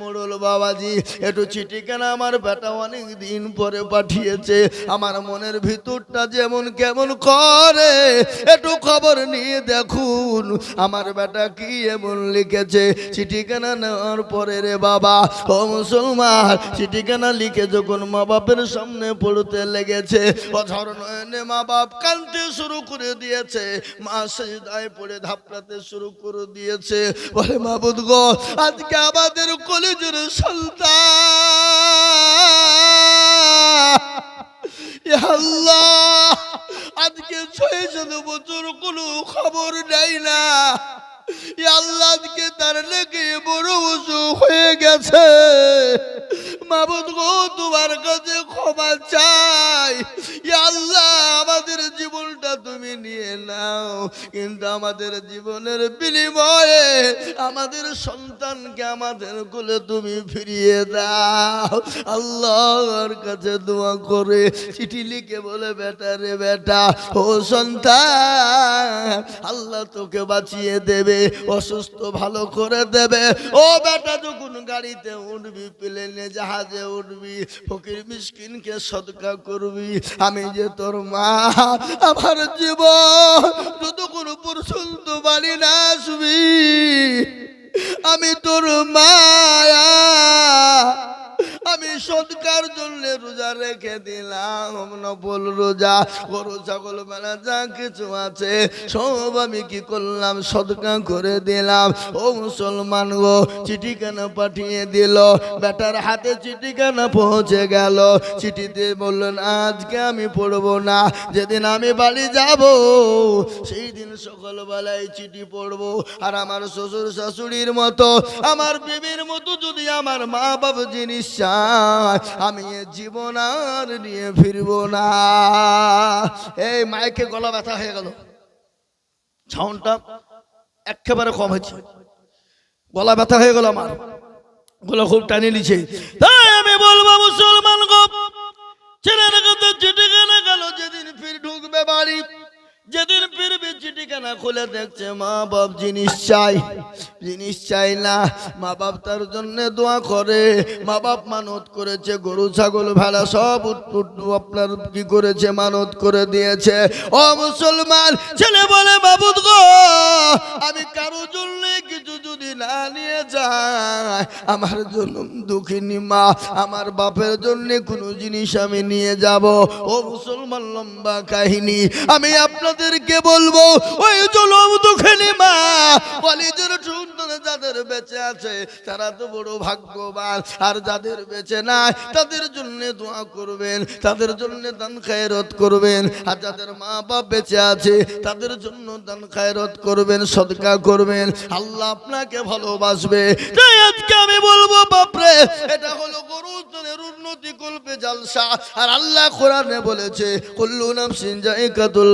মোড়ল বাবাজি, একটু চিঠি কেন আমার বেটা অনেক দিন পরে পাঠিয়েছে। আমার মনের ভিতরটা যেমন কেমন করে, একটু খবর নিয়ে দেখুন, আমার বেটা কি এমন লিখেছে। চিঠি কেনা নেওয়ার পরে রে বাবা, ও মুসলমান চিঠি কেনা লিখে যখন মা বাপের সামনে পড়তে লেগেছে অঝর নয়নে মা বাপ কানতে শুরু করে দিয়েছে। মা সেই দায় পড়ে ধাপড়াতে শুরু করে দিয়েছে। বলে, মাবুদ গো, আজকে আমাদের কলেজের আল্লাহ, আজকে ছয় শত বছর কোনো খবর নেই না। আল্লাহ আজকে তার লেগে বড় অসুখ হয়ে গেছে। মাবুদ গো, তোমার কাছে ক্ষমা চাই। আল্লাহ নিয়ে নাও। কিন্তু আমাদের জীবনের বিনিময়ে আমাদের সন্তানকে আমাদের কোলে তুমি ফিরিয়ে দাও। আল্লাহর কাছে দোয়া করে চিঠি লিখে বলে, বেটা রে বেটা, ও সন্তান, আল্লাহ তোকে বাঁচিয়ে দেবে, অসুস্থ ভালো করে দেবে। ও বেটা, যখন গাড়িতে উঠবি, প্লেনে জাহাজে উঠবি, ফকির মিসকিনকে সদকা করবি, আমি যে তোর মা, আমার জীবন যতক্ষণ পর্যন্ত বাড়ি না আসবি আমি তোর মায়া, আমি সৎকার জন্য রোজা রেখে দিলাম নবল রোজা। গরু, ছাগল মেলা যা কিছু আছে, সব আমি কি করলাম? সদকা করে দিলাম। ও মুসলমান গো চিঠি কেন পাঠিয়ে দিল। বেটার হাতে চিঠি কেন পৌঁছে গেল। চিঠিতে বললেন, আজকে আমি পড়ব না, যেদিন আমি বাড়ি যাব, সেই দিন সকালবেলায় চিঠি পড়ব। আর আমার শ্বশুর শাশুড়ির মতো, আমার বিবির মতো যদি আমার মা বাবা জিনিস চায়, আমি জীবন আর নিয়ে ফিরবো না। এই মাইকে গলা ব্যথা হয়ে গেল। সাউন্ডটা একেবারে কম হয়েছে। গলা ব্যথা হয়ে গেল আমার। গলা খুব টানে নিছে তাই আমি বলব মুসলমান গো ছেলের কথা চিঠি কেনা গেল, যেদিন ফির ঢুকবে বাড়ি। যেদিন ফিরবে চিঠিখানা খুলে দেখছে মা বাপ জিনিস চাই জিনিস চাই না। মা বাপ তার জন্য দোয়া করে। মা বাপ মানত করেছে, গরু, ছাগল, ভেড়া সব আপনার কি করেছে, মানত করে দিয়েছে। ও মুসলমান, ছেলে বলে, বাবুদ গো, আমি কারও জন্য কিছু যদি না নিয়ে যায় আমার জন্য দুঃখিনী মা, আমার বাপের জন্য কোনো জিনিস আমি নিয়ে যাব। ও মুসলমান, লম্বা কাহিনী। আমি আপনাদেরকে বলব, ওই জলম দুঃখিনী মা। কলিজের সুন্দর যাদের বেঁচে আছে, তারা তো বড় ভাগ্যবান। আর যাদের বেঁচে নাই, তাদের জন্য দোয়া করবেন, তাদের জন্য দান খায়রত করবেন। আর যাদের মা বাপ বেঁচে আছে, তাদের জন্য দান খায়রত করবেন, সদকা করবেন। আল্লাহ আপনাকে ভালোবাসবে। তাই আজকে আমি বলব, বাপরে, এটা হলো গরুজনের উন্নতি কল্পে জালসা। আর আল্লাহ কোরআনে বলেছে, কুল্লু নাফসিন জায়কাতুল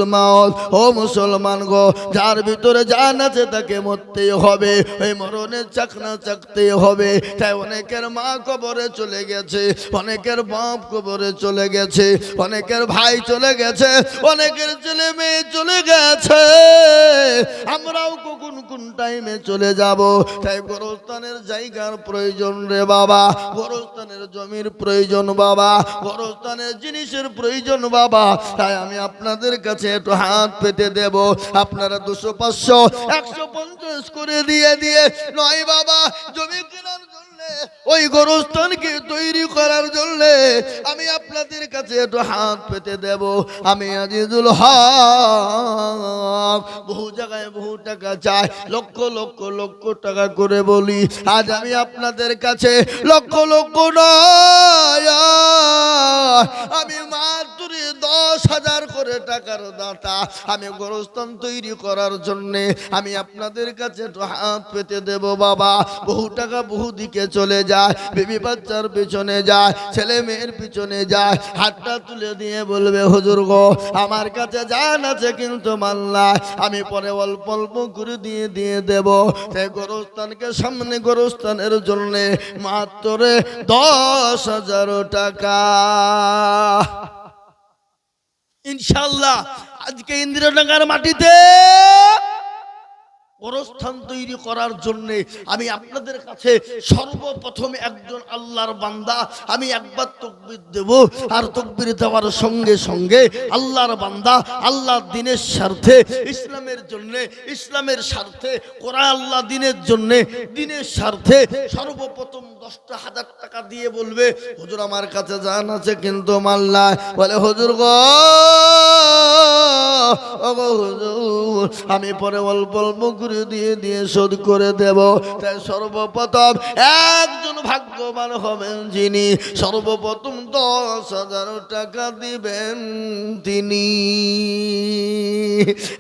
মাউত ও মুসলমান গো, যার ভিতরে জান আছে তাকে মরতেই হবে, ওই মরণের চাকনা চাকতেই হবে। তাই অনেকের মা কবরে চলে গেছে, অনেকের বাপ কবরে চলে গেছে, অনেকের ভাই চলে গেছে, অনেকের ছেলে মেয়ে চলে গেছে। আমরাও কখন কোন টাইমে চলে যাব? তাই গোরস্থানের জায়গার প্রয়োজন রে বাবা, গোরস্থানের জমির প্রয়োজন বাবা, গোরস্থানের জিনিসের প্রয়োজন বাবা। তাই আমি আপনাদের কাছে একটু হাত পেতে দেব। আপনারা দুশো পাঁচশো, একশো পঞ্চাশ করে দিয়ে দিয়ে, নয় বাবা, জমি কেনার ওই গোরস্থানকে তৈরি করার জন্য আমি আপনাদের কাছে একটু হাত পেতে দেব। আমি আজিজুল হক, বহু জায়গায় বহু টাকা চাই, লক্ষ লক্ষ লক্ষ টাকা করে বলি। আজ আমি আপনাদের কাছে লক্ষ লক্ষ নয় আমি মাত্র দশ হাজার করে টাকার দাতা। আমি গোরস্থান তৈরি করার জন্যে আমি আপনাদের কাছে একটু হাত পেতে দেব বাবা। বহু টাকা বহু দিকে চলে যায়, বেবি বাচ্চার পিছনে যায়, ছেলে মেয়ের পিছনে যায়। হাতটা তুলে দিয়ে বলবে, হুজুর গো, আমার কাছে জান আছে কিন্তু মাল্লা আমি পরে অল্প অল্প করে দিয়ে দিয়ে দেব। তাই গোরস্থানকে সামনে গোরস্থানের জন্যে মাত্র দশ হাজার টাকা। ইনশাল্লাহ আজকে ইন্দিরানগর মাটিতে গোরস্থান তৈরি করার জন্য আমি আপনাদের কাছে সর্বপ্রথম একজন আল্লাহর বান্দা, আমি একবার তকবির দেব। আর তকবির দেওয়ার সঙ্গে সঙ্গে আল্লাহর বান্দা, আল্লাহর দিনের স্বার্থে, ইসলামের জন্য, ইসলামের স্বার্থে, কোরআন আল্লাহ দিনের জন্য, দিনের স্বার্থে সর্বপ্রথম দশটা হাজার টাকা দিয়ে বলবে, হুজুর আমার কাছে জান আছে কিন্তু মাল্লা বলে, হুজুর গো আমি পরে অল্প অল্প করে দিয়ে দিয়ে শোধ করে দেব। তাই সর্বপ্রথম একজন ভাগ্যবান হবেন যিনি, সর্বপ্রথম দশ হাজার টাকা দিবেন তিনি।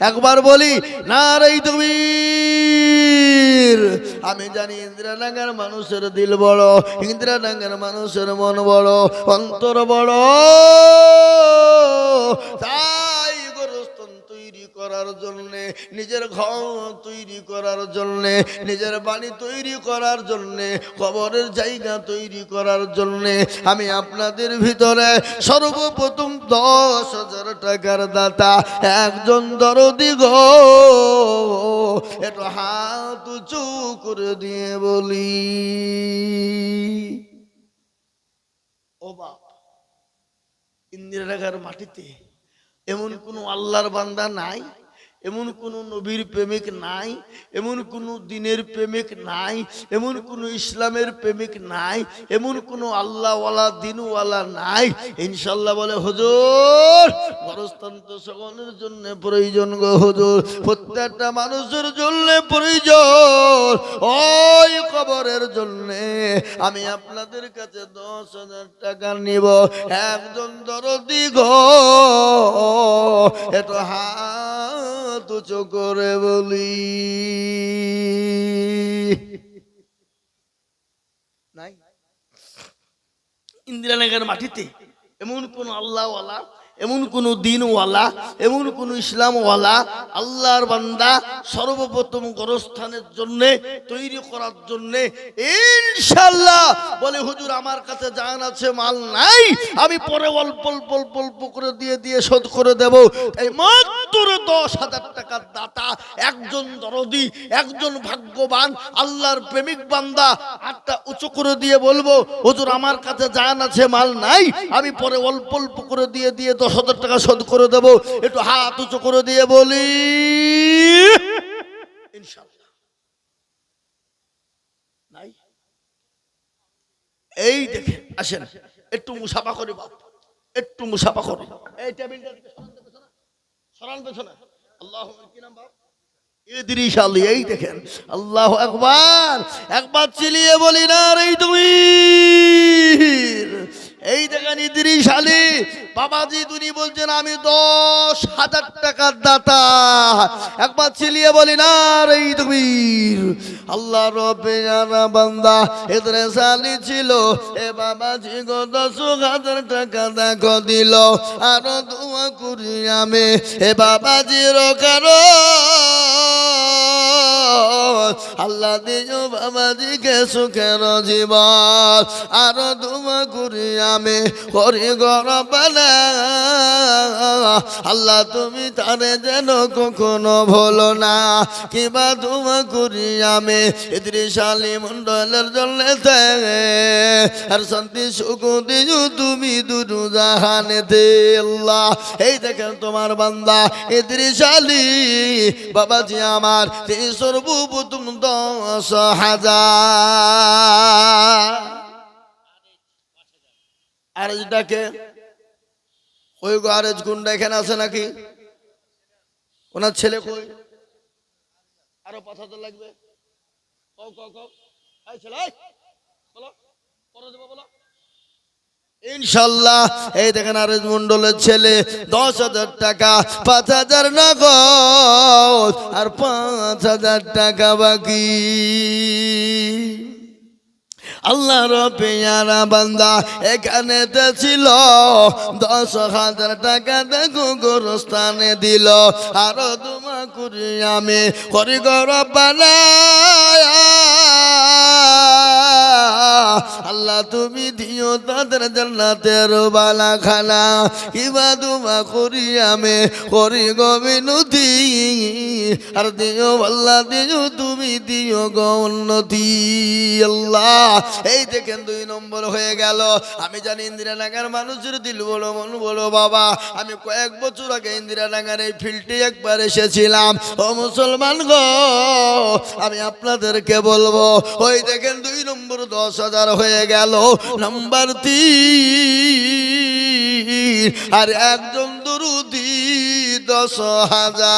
একবার বলি না রে তুমি আমি জানি ইন্দিরানগর মানুষের দিল বড় ইন্দিরানগর মানুষের মন বড়, অন্তর বড়। তৈরি করার জন্য, নিজের ঘর তৈরি করার জন্য, নিজের বাড়ি তৈরি করার জন্য, কবরের জায়গা তৈরি করার জন্য, আমি আপনাদের ভিতরে সর্বপ্রথম দশ হাজার টাকার দাতা, একজন দরদি গো। একটু হাত উঁচু করে দিয়ে বলি, ও বাপ, ইন্দিরা মাটিতে এমন কোনো আল্লাহর বান্দা নাই এমন কোনো নবীর প্রেমিক নাই, এমন কোনো দিনের প্রেমিক নাই, এমন কোনো ইসলামের প্রেমিক নাই, এমন কোনো আল্লাহওয়ালা, দিনওয়ালা নাই। ইনশাল্লাহ বলে, হুজুর, গরস্থান তো সকলের জন্য প্রয়োজন গো হুজুর। প্রত্যেকটা মানুষের জন্য প্রয়োজন। ওই কবরের জন্য আমি আপনাদের কাছে দশ হাজার টাকা নিব। একজন দরদি গো এত হাত উঁচু করে বলি। নাই। ইন্দিরানগর মাটিতে এমন কোন আল্লাহওয়ালা, এমন কোন দিনওয়ালা, এমন কোন ইসলামওয়ালা আল্লাহর বান্দা সর্বপ্রথম গরস্থানের জন্য, তৈরি করার জন্য ইনশাল্লাহ বলে, হুজুর, আমার কাছে জান আছে, মাল নাই, আমি পরে অল্প অল্প অল্প করে দিয়ে দিয়ে শোধ করে দেব। এই মাত্র দশ হাজার টাকার দাতা, একজন দরদি, একজন ভাগ্যবান, আল্লাহর প্রেমিক বান্দা। হাতটা উঁচু করে দিয়ে বলব, হুজুর, আমার কাছে জান আছে, মাল নাই, আমি পরে অল্প অল্প করে দিয়ে দিয়ে দশ হাজার টাকা শোধ করে দেব। একটু হাত উঁচু করে দিয়ে বলি এই দেখেন, আসেন, একটু মুসাফা করি বাপ, একটু মুসাফা করি। এই টেবিলটা সরান পেছনে। আল্লাহ কি এই দেখেন আল্লাহ একবার একবার চিলিয়ে বলি না রে তুমি বাবাজি তুমি বলছেন, আমি দশ হাজার টাকার দাতা। একবার চিলিয়ে বলি, না রে তুমি আল্লাহ বান্দা ইদ্রিস আলী ছিল, এ বাবাজি গো দশ হাজার টাকা দেখো দিল, আরও দোয়া করি আমি, এ বাবাজির কারও আল্লাহ দিও বাবাজিকে সুখের জীবন। আরও দুমা করি আমি করি গরবানা আল্লাহ তুমি তারে যেন কখনো ভুলো না। কিবা দুমা করি আমি ইদ্রিশালী মন্ডলের জন্য আর শান্তি সুখ দিও তুমি দুরু জাহানে দে এই দেখেন তোমার বান্দা ইদ্রিশালী। বাবাজি আমার তিনি সর্বপ্রথম দশ হাজার আরেজটাকে ওই গো আরেজ গুন্ডা, এখানে আছে নাকি? ওনার ছেলে কই? আরও কথা তো লাগবে। কও কও কও। ছেলে বলো পরে দেবো, বলো। ইনশাল্লাহ, এই দেখেন আরেজ মন্ডলের ছেলে, দশ হাজার টাকা, পাঁচ হাজার নগদ, আর পাঁচ হাজার টাকা বাকি। আল্লাহ রবিয়ারা বান্দা, এখানে ছিল, দশ হাজার টাকা দেখো গোরস্থানে দিল। আরও তোমা করি আমি, করি গর আল্লাহ তুমি দিও তাদের জান্নাতের বালা খানা কিবা দুমা করি আমি, করি গো আর দিও আল্লাহ, দিও তুমি, দিও গো আল্লাহ, এই দেখেন দুই নম্বর হয়ে গেল। আমি জানি ইন্দিরানগর মানুষের দিল বলো, মন বলো, বাবা। আমি কয়েক বছর আগে ইন্দিরানগর এই ফিল্ডে একবার এসেছিলাম। ও মুসলমান গো, আমি আপনাদেরকে বলব, ওই দেখেন দুই নম্বর দশ হাজার হয়ে গেল। নাম্বার তিন। আর একজন দুরুদি দশ হাজার।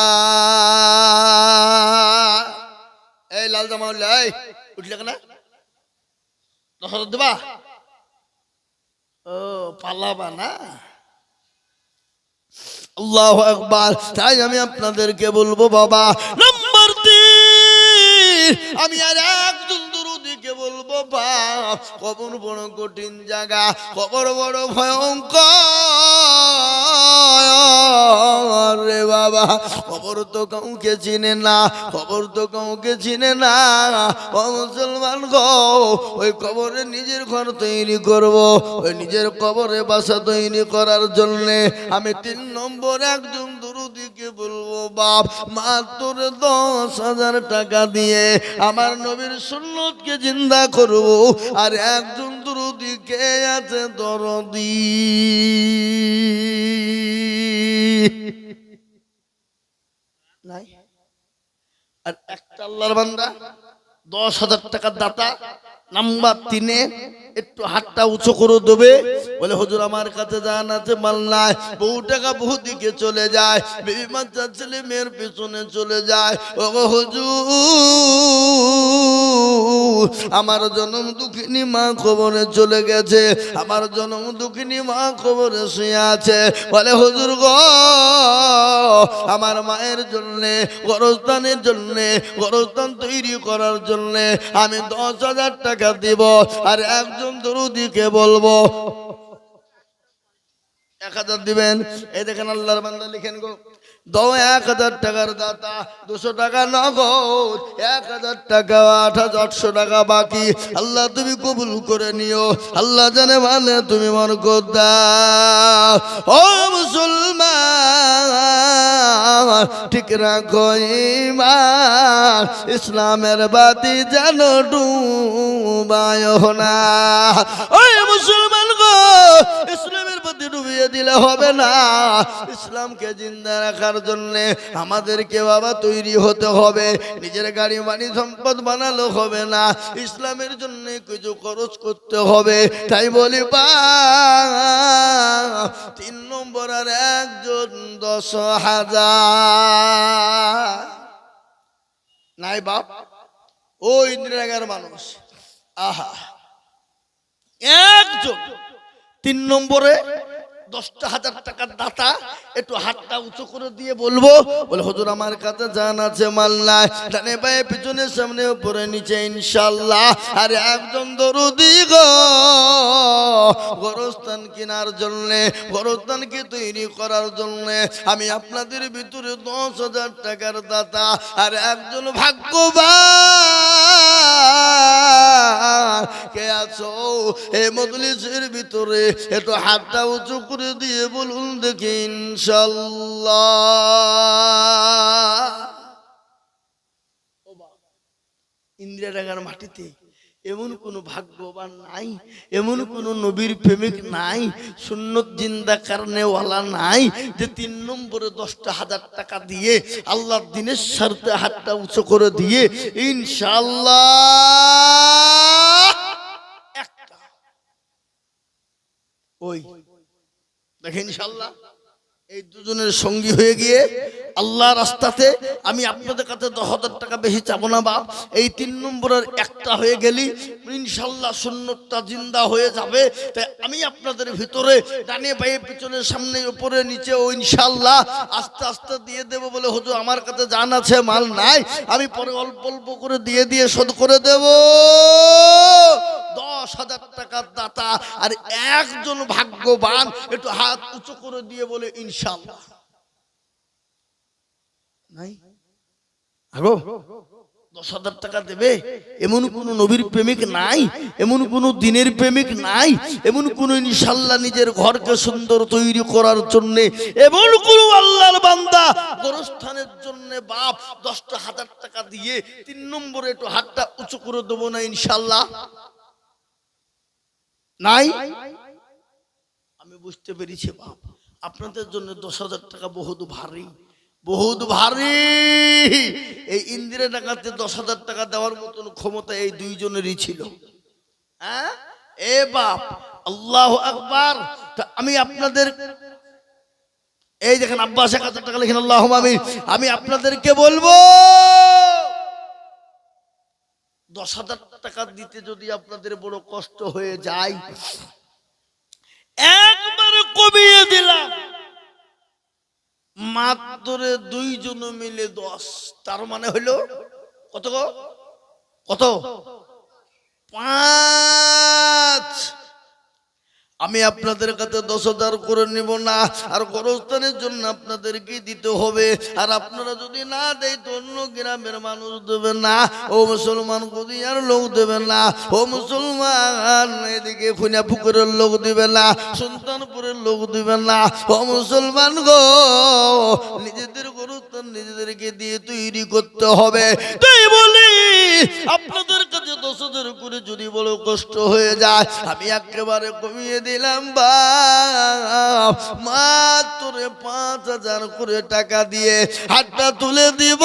এই লাল জামা এই, উঠলে কেনা? দশ হাজার দেবা? ও, পালাবা না? আল্লাহ একবার তাই আমি আপনাদেরকে বলব, বাবা, নম্বর তিন। আমি আর বাপ কবর বড় কঠিন জায়গা কবর বড় ভয়ঙ্কর। রে বাবা। খবর তো কাউকে চিনে না, খবর তো কাউকে চিনে না। ও মুসলমান গো, ওই কবরে নিজের ঘর তৈরি করব, ওই নিজের কবরে বাসা তৈরি করার জন্যে আমি তিন নম্বর, একজন দুরুদিকে বলব, বাপ, মাত্র দশ হাজার টাকা দিয়ে আমার নবীর সুন্নতকে জিন্দা করব, আর একজন দুরুদিকে আছে দরদি নাই আর একটা আল্লাহর বান্দা দশ হাজার টাকার দাতা নাম্বার তিনে একটু হাতটা উঁচু করে দেবে। বলে, হুজুর, আমার কাছে জান আছে, মাল নাই। বহু টাকা বহু দিকে চলে যায়। বেবি বাচ্চা, ছেলে মেয়ের পেছনে চলে যায়। ও হুজুর, আমার জন্ম দুঃখিনী মা খবরে চলে গেছে। আমার জন্ম দুঃখিনী মা খবরে শুয়ে আছে। বলে, হুজুর গো, আমার মায়ের জন্যে, গরস্থানের জন্যে, গরস্থান তৈরি করার জন্যে আমি দশ হাজার টাকা দিব আর একজন দরুদিকে বলব? এক হাজার দিবেন। এই দেখেন আল্লাহর বান্দা লিখেন গো। দাও এক হাজার টাকার দাতা, দুশো টাকা নগদ, এক হাজার টাকা, আট আটশো টাকা বাকি। আল্লাহ তুমি কবুল করে নিও। আল্লাহ জানে মানে তুমি মন ও মুসলমান, ঠিক রাখো ইমান ইসলামের বাতি যেন ডুবায় না। ওই মুসলমান ইসলামের প্রতি ডুবিয়ে দিলে হবে না। ইসলামকে জিন্দা রাখার জন্য আমাদেরকে বাবা তৈরি হতে হবে। নিজের গাড়ি, বাড়ি, সম্পদ বানালো হবে না। ইসলামের জন্য কিছু খরচ করতে হবে। তাই বলি, বা, তিন নম্বর আর একজন দশ হাজার। নাই বাপ, ও ইন্দিরাগার মানুষ। আহা, একজন। তিন নম্বরে দশটা হাজার টাকার দাতা, একটু হাতটা উঁচু করে দিয়ে বলব, বলে, হুজুর, আমার কাছে জান আছে মাল নাই। ডানে পায়ে, পিছনে, সামনে, উপরে, নিচে ইনশাল্লাহ আর, একজন দরুদি গো। গরস্থান কেনার জন্যে গরস্থানকে তৈরি করার জন্যে? আমি আপনাদের ভিতরে দশ হাজার টাকার দাতা, আর, একজন ভাগ্যবান। কে আছো? এই মজলিসের ভিতরে, একটু হাতটা উঁচু করে দিয়ে বলুন দেখি ইনশাল্লাহ। ইন্দিরা ডাঙ্গার মাটিতে এমন কোন ভাগ্যবান নাই, এমন কোন নবীর প্রেমিক নাই, সুন্নত জিন্দা কারণে ওয়ালা নাই যে তিন নম্বরে দশটা হাজার টাকা দিয়ে আল্লাহর দিনের স্বার্থে হাতটা উঁচু করে দিয়ে ইনশাল্লাহ একটা। ওই দেখেন ইনশাল্লাহ এই দুজনের সঙ্গী হয়ে গিয়ে আল্লাহ রাস্তাতে আমি আপনাদের কাছে দশ হাজার টাকা বেশি চাবো না বাপ। এই তিন নম্বরের একটা হয়ে গেলি ইনশাল্লাহ সুন্নতটা জিন্দা হয়ে যাবে। তাই আমি আপনাদের ভিতরে ডানে পায়ে পিছনে সামনে উপরে নিচে ও ইনশাল্লাহ আস্তে আস্তে দিয়ে দেবো বলে হুজুর আমার কাছে জান আছে, মাল নাই। আমি পরে অল্প অল্প করে দিয়ে দিয়ে শোধ করে দেব। দশ হাজার টাকার দাতা আর একজন ভাগ্যবান একটু হাত উঁচু করে দিয়ে বলে ইনশাল্লাহ নাই? দশ হাজার টাকা দেবে? এমন কোন নবীর প্রেমিক নাই? এমন কোন দিনের প্রেমিক নাই? এমন কোন ইনশাল্লাহ নিজের ঘরকে সুন্দর তৈরি করার জন্য? এমন কোন আল্লাহর বান্দা গোরস্থানের জন্য বাপ দশটা হাজার টাকা দিয়ে তিন নম্বরে একটু হাতটা উঁচু করে দেবো না ইনশাল্লাহ নাই? আমি বুঝতে পেরেছি, বাপ। আপনাদের জন্য দশ হাজার টাকা বহুত ভারী বহুত ভারী। এই ইন্দিরা টাকাতে দশ হাজার টাকা দেওয়ার মতন ক্ষমতা এই দুইজনেরই ছিল। হ্যাঁ? এ বাপ, আল্লাহ আকবার। আমি আপনাদের, এই দেখেন আব্বাস এক হাজার টাকা লিখেন আল্লাহ আমি আমি আপনাদেরকে বলব দশ হাজার টাকা দিতে যদি আপনাদের বড় কষ্ট হয়ে যায়, একবারে কমিয়ে দিলাম। মাত্র দুইজন মিলে দশ, তার মানে হইল কত কত? পাঁচ আমি আপনাদের কাছে দশ হাজার করে নিব না। আর গরস্থানের জন্য আপনাদেরকে দিতে হবে। আর আপনারা যদি না দেয় তো অন্য গ্রামের মানুষ দেবে না। ও মুসলমান আর লোক দেবে না। ও মুসলমান এদিকে খুনিয়া পুকুরের লোক দিবে না, সুলতানপুরের লোক দিবে না। ও মুসলমান গো, নিজেদের গরুস্থান নিজেদেরকে দিয়ে তৈরি করতে হবে। তাই বলি আপনাদের কাছে দশ হাজার করে যদি বড় কষ্ট হয়ে যায়, আমি একেবারে কমিয়ে দিলাম মাত্র পাঁচ হাজার করে টাকা দিয়ে হাতটা তুলে দিব।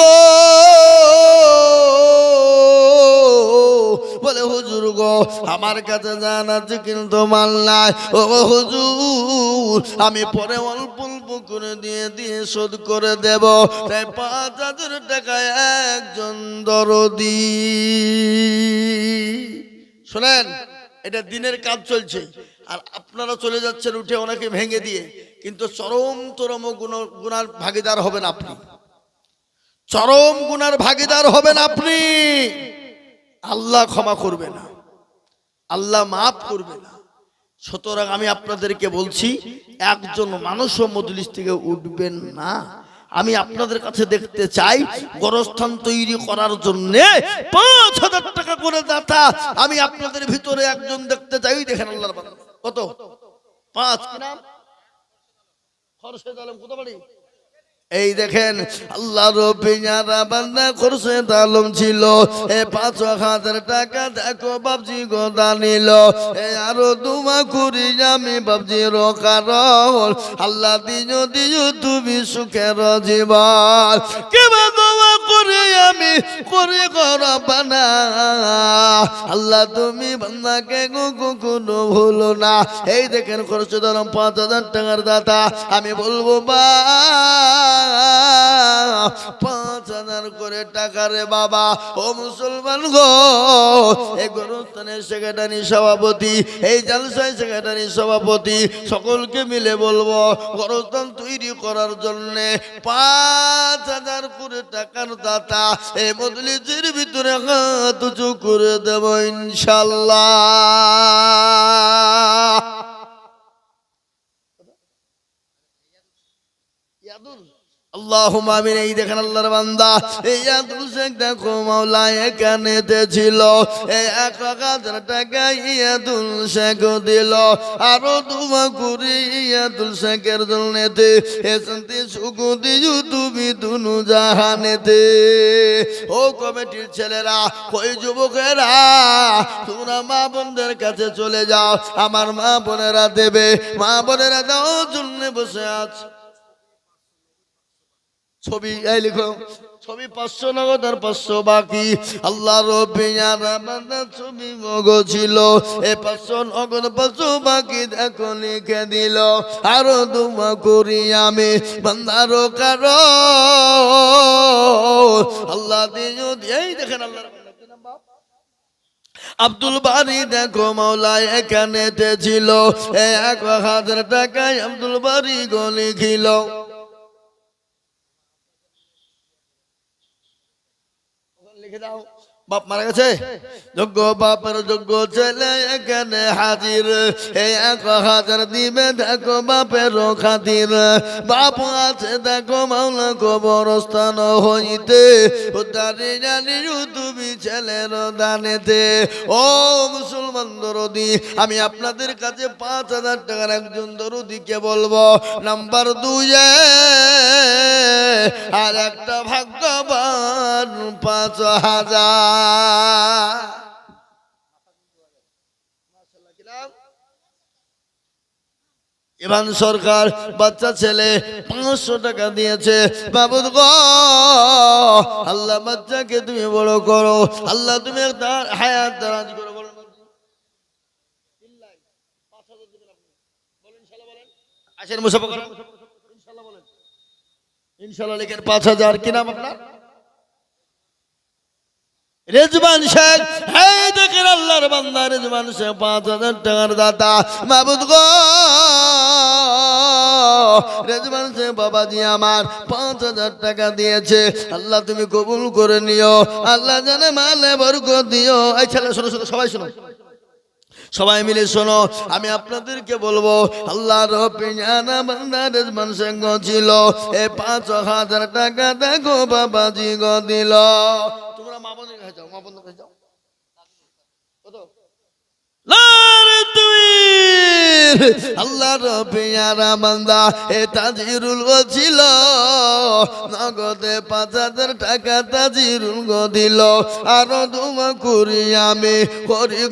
বলে, হুজুর গো, আমার কাছে জান আছে, কিন্তু মাল নাই। ও হুজুর, আমি পরে অল্প অল্প করে দিয়ে দিয়ে শোধ করে দেব। তাই পাঁচ হাজার টাকায় একজন দরদি শোনেন, এটা দিনের কাজ চলছে। আর আপনারা চলে যাচ্ছেন উঠে ওনাকে ভেঙে দিয়ে, কিন্তু চরম চরম গুণ, গুণার ভাগিদার হবেন আপনি। চরম গুণার ভাগিদার হবেন আপনি। আল্লাহ ক্ষমা করবে না। আল্লাহ মাফ করবে না। সুতরাং আমি আপনাদেরকে বলছি, একজন মানুষও মজলিস থেকে উঠবেন না। আমি আপনাদের কাছে দেখতে চাই, গরস্থান তৈরি করার জন্য পাঁচ হাজার টাকা করে দাতা। আমি আপনাদের ভিতরে একজন দেখতে চাই, দেখেন আল্লাহর। কত? পাঁচ। খরচ বাড়ি? এই দেখেন, আল্লাহ রবিনারা বান্দা করছে তালুম ছিল। এ পাঁচ হাজার টাকা দেখো বাবজি গোদা নিল। এ আরও দুমা করি আমি বাবজি রকার আল্লাহ দিজ দিও তুমি সুখের জীবন। কেবা দোয়া করে আমি, করে কর বানা। আল্লাহ, তুমি বান্দাকে কোনো ভুলো না। এই দেখেন খরচ ধরম পাঁচ হাজার টাকার দাতা। আমি বলব, বা, পাঁচ হাজার করে টাকা রে বাবা। ও মুসলমান গো এই গরুস্থানের সেক্রেটারি সভাপতি, এই জালসাই সেক্রেটারি সভাপতি, সকলকে মিলে বলব, গরুস্থান তৈরি করার জন্যে পাঁচ হাজার করে টাকার দাতা এই মজলিসের ভিতরে হাত উঁচু করে দেব ইনশাল্লাহ। আল্লাহুম্মা আমিন, এই দেখেন আল্লাহর বান্দা। এই আব্দুল শেখ দেখো মাওলা এখানেতে ছিল এই এক হাজার টাকা ইয়াদুল শেখ দিল। আরও দুমা করি ইয়াদুল শেখের জন্যতে এসন্তি সুখ দিজু তুমি দুনু, জাহানেতে। ও কমিটির ছেলেরা, ওই যুবকেরা, তোমরা মা বোনদের কাছে চলে যাও। আমার মা বোনেরা দেবে। মা বোনেরা দাও জন্য বসে আছে। ছবি, এই লিখো। ছবি পাঁচশো নগদ আর পাঁচশো বাকি। আল্লাহ ছবি মগ ছিল এ পাঁচশো নগদ, পাঁচশো বাকি দেখো লিখে দিল। আরও দুমা করি আমি, বান্দারো কারও। আল্লাহ এই দেখেন আল্লাহ আব্দুল বাড়ি দেখো মাওলা এখানে ছিল এক হাজার টাকায় আব্দুল বাড়ি গলি খিল লিখে দাও বাপ মারা গেছে? যোগ্য বাপের যোগ্য ছেলে এখানে হাজির। এক হাজার দিবে দেখো বাপের খাতির। বাপ আছে দেখো মাওলা কবরস্থান হইতে। জানি তুমি ছেলের দানেতে। ও মুসলমান দরদি, আমি আপনাদের কাছে পাঁচ হাজার টাকার একজন দরদিকে বলব। নাম্বার দুই আর একটা ভাগ্যবান পাঁচ হাজার। ইমান সরকার বাচ্চা ছেলে পাঁচশো টাকা দিয়েছে। বাবুদ আল্লাহ বাচ্চাকে তুমি বড় করো। আল্লাহ তুমি তার হায়াত দারাজ করো আসেন মুসাফা করো। ইনশাল্লাহ বলেন। ইনশাল্লাহ লিখেন পাঁচ হাজার। কি নাম আপনার? রেজবান শেখ, এই দেখেন আল্লাহর বান্দা রেজবান শেখ, পাঁচ হাজার টাকার দাতা। মাবুদ গো রেজবান শেখ বাবাজি আমার পাঁচ হাজার টাকা দিয়েছে। আল্লাহ তুমি কবুল করে নিও। আল্লাহ জানে মালে বর্গ দিও। এই ছেলে, শোনো শোনো, সবাই শোনো। সবাই মিলে শোনো, আমি আপনাদেরকে বলব আল্লাহ বান্দারের মানুষের ছিল। এ পাঁচ হাজার টাকা দেখো বাবাজি গো দিল। মা কাছে যাও, মা কাছে যাও। কত? আল্লাহ রবিয়ারা বান্দা, এ তাজিরুল ছিল। নগদে পাঁচ হাজার টাকা তাজিরুল গো দিল। আরও তোমা করি আমি, করি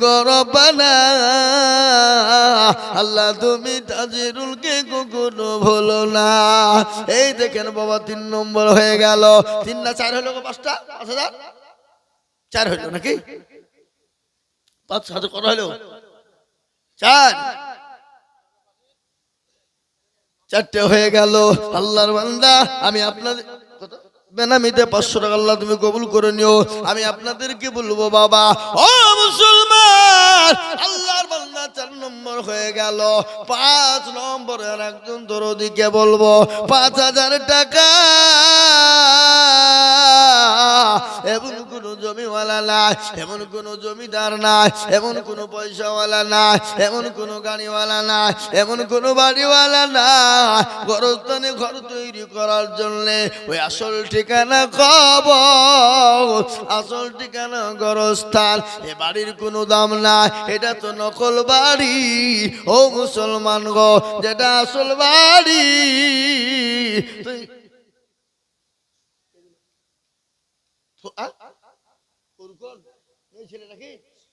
আল্লাহ তুমি তাজিরুলকে কখনো ভুলো না। এই দেখেন বাবা, তিন নম্বর হয়ে গেল। তিন না চার হলো পাঁচটা? পাঁচ হাজার? চার হইল নাকি? পাঁচ হাজার কত হলো? চার। চারটে হয়ে গেল। আল্লাহর বান্দা আমি আপনাদের? বেনামিতে পাঁচশো টাকা আল্লাহ তুমি কবুল করে নিও। আমি আপনাদেরকে বলব বাবা ও মুসলমান আল্লাহর বান্দা চার নম্বর হয়ে গেল। পাঁচ নম্বরের একজন দরদিকে বলব পাঁচ হাজার টাকা। এমন কোন জমিওয়ালা নাই, এমন কোন জমিদার নাই, এমন কোন পয়সাওয়ালা নাই, এমন কোন গাড়িওয়ালা নাই, এমন কোন বাড়িওয়ালা নাই। গরস্থানে ঘর তৈরি করার জন্য ওই আসল ঠিকানা কব আসল ঠিকানা গরস্থান। এ বাড়ির কোনো দাম নাই, এটা তো নকল বাড়ি। ও মুসলমান গো, যেটা আসল বাড়ি।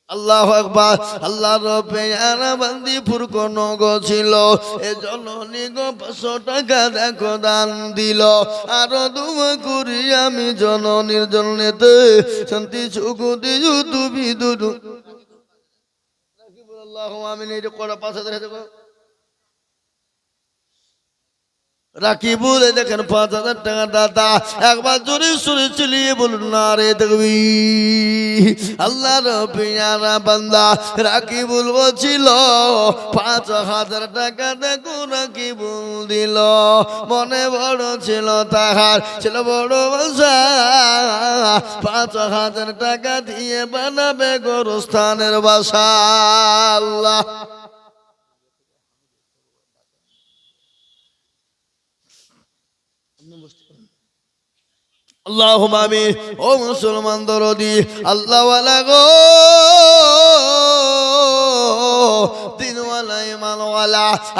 আল্লাহ আকবার। আল্লাহ বান্দি ফুরকন ছিল এ জননী টাকা দেখো দান দিল। আরও দুমা করি আমি জননীর জন্যতে। শান্তি সুকুতি তুমি দুদু আল্লাহ আমি এটা করা হাজার হাজার করো। রাকিবুল দেখেন পাঁচ হাজার টাকা দাদা। একবার জোরে সুরে চিলিয়ে বলুন না রে দেখবি আল্লাহ রবিয়ারা বান্দা। রাকিবুল বলছিল, পাঁচ হাজার টাকা দেখো রাকিবুল দিল। মনে বড় ছিল তাহার, ছিল বড় বাসা পাঁচ হাজার টাকা দিয়ে বানাবে গোরস্থানের বাসা, আল্লাহ। আল্লাহ আমি ও মুসলমান দরদি আল্লাহ গো।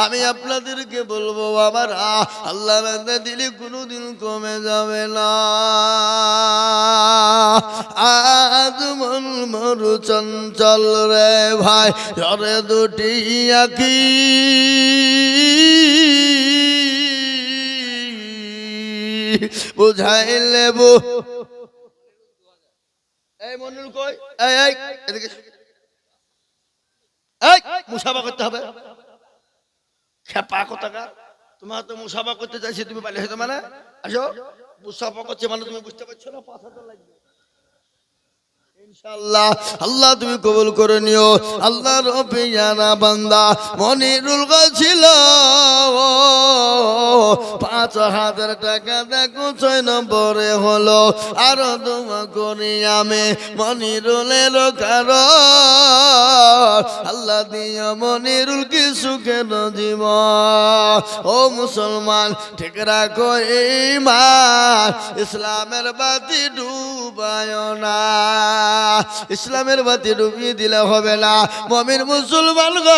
আমি আপনাদেরকে বলব বাবারা, আল্লাহ রান্দা দিলে কোনোদিন কমে যাবে না। আজ মন মরু চঞ্চল রে ভাই, ঝরে দুটি আঁকি বুঝাই লেবু এই মনুল কই? এই এই, এদিকে। এই, মুসাফা করতে হবে। খেপা কোথাকার? তোমার তো মুসাফা করতে চাইছি, তুমি পালিয়ে হয়তো মানে? আসো। মুসাফা করছে মানে তুমি বুঝতে পারছ না হাজার লাগবে। আল্লাহ তুমি কবুল করে নিও। বান্দা, মনিরুল ছিল পাঁচ হাজার টাকা দেখো, ছয় নম্বরে হলো, আরও তোমা করি আমি মনিরুলের আল্লাহ দিও মনিরুল কি সুখের জীব ও মুসলমান, ঠিক রাখো ইসলামের বাতি ডুবায় না। ইসলামের বাতি ডুবিয়ে দিলে হবে না। মমির মুসলমান গ।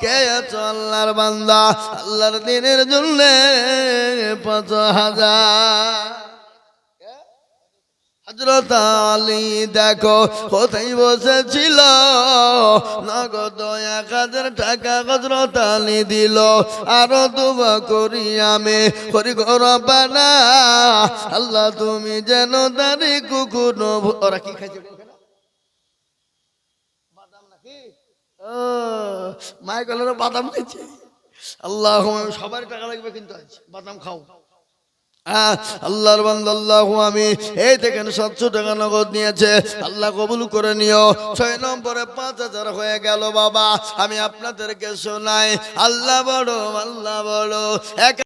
কে আছো আল্লাহর বান্দা? আল্লাহর দিনের জন্য পাঁচ হাজার। হজরত আলী দেখো, কোথায় বসেছিল? নগদ এক হাজার টাকা হজরত আলী দিল। আরও দুবা করি আমি, করি বানা আল্লাহ তুমি যেন দাঁড়ি কুকুর ওরা কি খাইছে বাদাম নাকি? ও, মায়ের কলার বাদাম খাইছে? আল্লাহ সবার টাকা লাগবে কিন্তু আজ। বাদাম খাও। আল্লাহর বান্দা, আল্লাহ আমি এই দেখেন, সাতশো টাকা নগদ নিয়েছে। আল্লাহ কবুল করে নিও। ছয় নম্বরে পাঁচ হাজার হয়ে গেল, বাবা। আমি আপনাদেরকে শোনাই। আল্লাহ বড় আল্লাহ বড়। এক